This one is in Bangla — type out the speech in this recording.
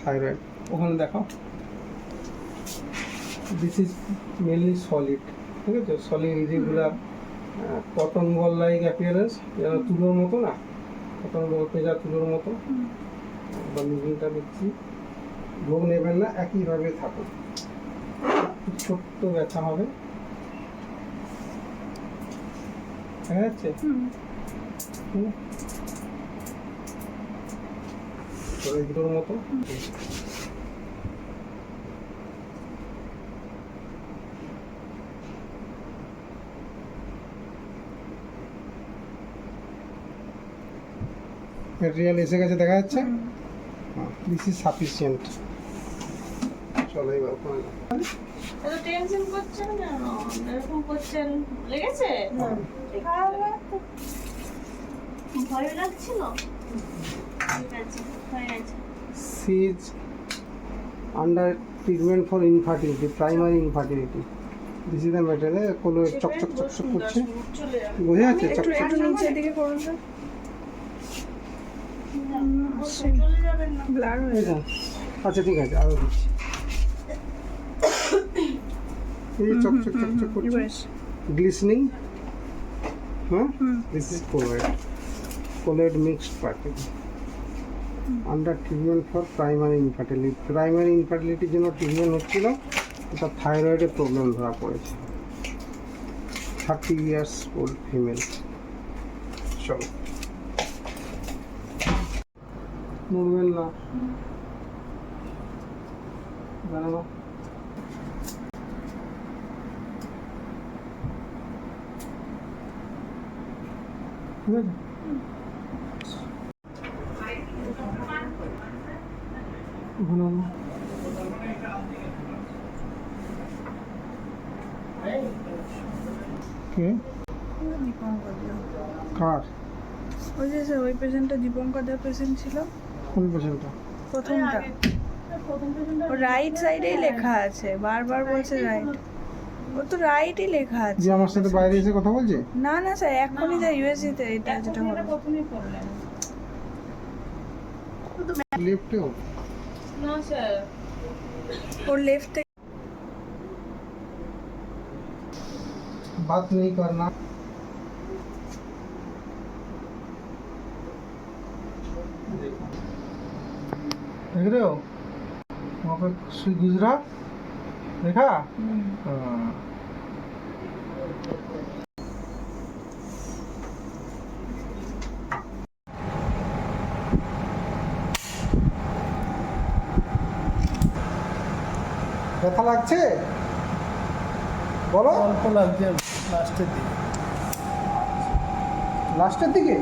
থাইরয়েড ওখানে দেখো। দিস ইজ মেনলি সলিড ঠিক আছে? Solid irregular cotton ball like appearance যেন তুলোর মতো না কটন বল পেঁজা তুলোর মতো বা মিডিলটা দিচ্ছি ভোগ নেবেন না একইভাবে থাকুন। ছোট্ট ব্যথা হবে। দেখা যাচ্ছে? এগুলোর মতো। ম্যাটেরিয়াল এসে গেছে দেখা যাচ্ছে? দিস ইজ সাফিসিয়েন্ট চলো এবার যাও। এত টেনশন করছেন কেন? এরকম করছেন? লেগেছে? খারাপ লাগতো। ভয় লাগছিল? ঠিক আছে হয়ে গেছে she's under treatment for infertility primary infertility this is the material কোনো চকচক চকচক করছে বোঝা যাচ্ছে চকচক একটু নিচের দিকে করুন হয়ে? আচ্ছা ঠিক আছে আরও দিচ্ছি। এই চকচক চকচক করছে। গ্লিসনিং হ্যাঁ। This is colloid colloid mixed party under treatment for primary infertility primary ইনফার্টিলিটির জন্য ট্রিটমেন্ট হচ্ছিল এটা থাইরয়েডের প্রবলেম ধরা পড়েছে থার্টি ইয়ার্স ওল্ড ফিমেল চলো নড়বেন না ঠিক আছে ওখানে কে? কার? ওই যে স্যার ওই পেশেন্টটা দীপঙ্কর দা পেশেন্ট ছিল। কোন পেশেন্টটা প্রথমটা। রাইট সাইডেই লেখা আছে বারবার বলছে রাইট ও তো রাইটই লেখা আছে। যে আমার সাথে বাইরে এসে কথা বলছে? না না স্যার এখনই যা ইউএসসি তে এটা যেটা হলো প্রথমেই করলেন লেফটেও না স্যার ওর লেফট থেকে बात नहीं करना देख रहे हो वहाँ पे सुई गुजरा देखा हाँ ব্যথা লাগছে? বলো। অল্প লাগছে লাস্টের দিকে। লাস্টের দিকে?